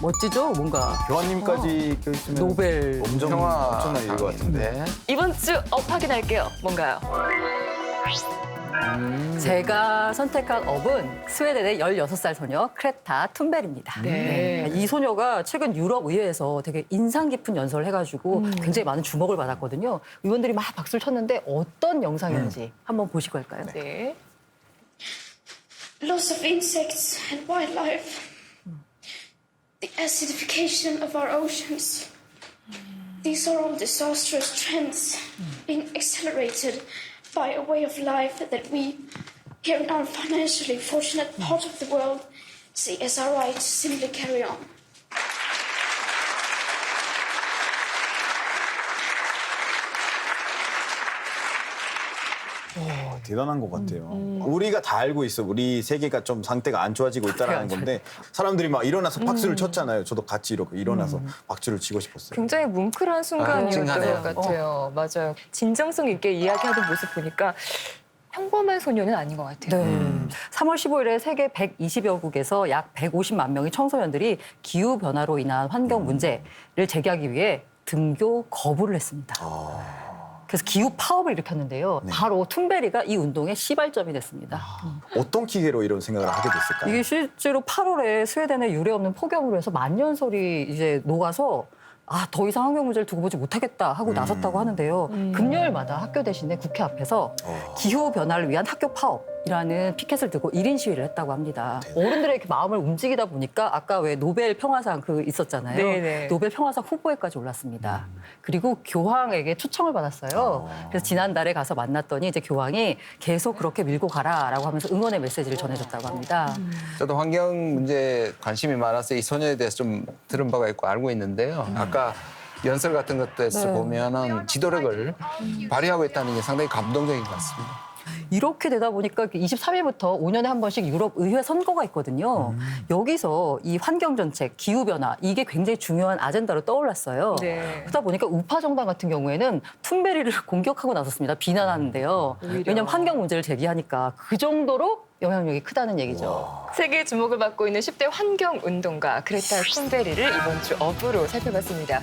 멋지죠? 뭔가 교환님까지 껴있으면 노벨 엄청 엄청난 일것 같은데. 네. 이번 주 업 확인할게요. 뭔가요? 제가 선택한 업은 스웨덴의 16살 소녀 크레타 툰베리입니다. 네. 이 소녀가 최근 유럽 의회에서 되게 인상 깊은 연설을 해가지고 굉장히 많은 주목을 받았거든요. 의원들이 막 박수를 쳤는데 어떤 영상인지 한번 보시고 할까요? 네. loss of insects and wildlife, the acidification of our oceans. These are all disastrous trends being accelerated by a way of life that we, here in our financially fortunate part of the world, see as our right to simply carry on. 어, 대단한 것 같아요. 우리가 다 알고 있어. 우리 세계가 좀 상태가 안 좋아지고 있다는 건데 사람들이 막 일어나서 박수를 쳤잖아요. 저도 같이 이렇게 일어나서 박수를 치고 싶었어요. 굉장히 뭉클한 순간이었던 찡하네요. 것 같아요. 맞아요. 진정성 있게 이야기하는 모습 보니까 평범한 소녀는 아닌 것 같아요. 네. 3월 15일에 세계 120여 국에서 약 150만 명의 청소년들이 기후 변화로 인한 환경 문제를 제기하기 위해 등교 거부를 했습니다. 그래서 기후 파업을 일으켰는데요. 바로 툰베리가 이 운동의 시발점이 됐습니다. 어떤 기계로 이런 생각을 하게 됐을까요? 이게 실제로 8월에 스웨덴에 유례 없는 폭염으로 해서 만년설이 이제 녹아서 아, 더 이상 환경 문제를 두고 보지 못하겠다 하고 나섰다고 하는데요. 금요일마다 학교 대신에 국회 앞에서 기후 변화를 위한 학교 파업 이라는 피켓을 들고 1인 시위를 했다고 합니다. 어른들의 이렇게 마음을 움직이다 보니까 아까 왜 노벨 평화상 그 있었잖아요. 네네. 노벨 평화상 후보에까지 올랐습니다. 그리고 교황에게 초청을 받았어요. 그래서 지난달에 가서 만났더니 이제 교황이 계속 그렇게 밀고 가라라고 하면서 응원의 메시지를 전해줬다고 합니다. 저도 환경 문제에 관심이 많아서 이 소녀에 대해서 좀 들은 바가 있고 알고 있는데요. 아까 연설 같은 것들에서 네. 보면은 지도력을 발휘하고 있다는 게 상당히 감동적인 것 같습니다. 이렇게 되다 보니까 23일부터 5년에 한 번씩 유럽 의회 선거가 있거든요. 여기서 이 환경 정책, 기후 변화 이게 굉장히 중요한 아젠다로 떠올랐어요. 네. 그러다 보니까 우파 정당 같은 경우에는 툰베리를 공격하고 나섰습니다. 비난하는데요. 왜냐하면 환경 문제를 제기하니까 그 정도로 영향력이 크다는 얘기죠. 세계 주목을 받고 있는 10대 환경 운동가 그레타 쿤베리를 이번 주 업으로 살펴봤습니다.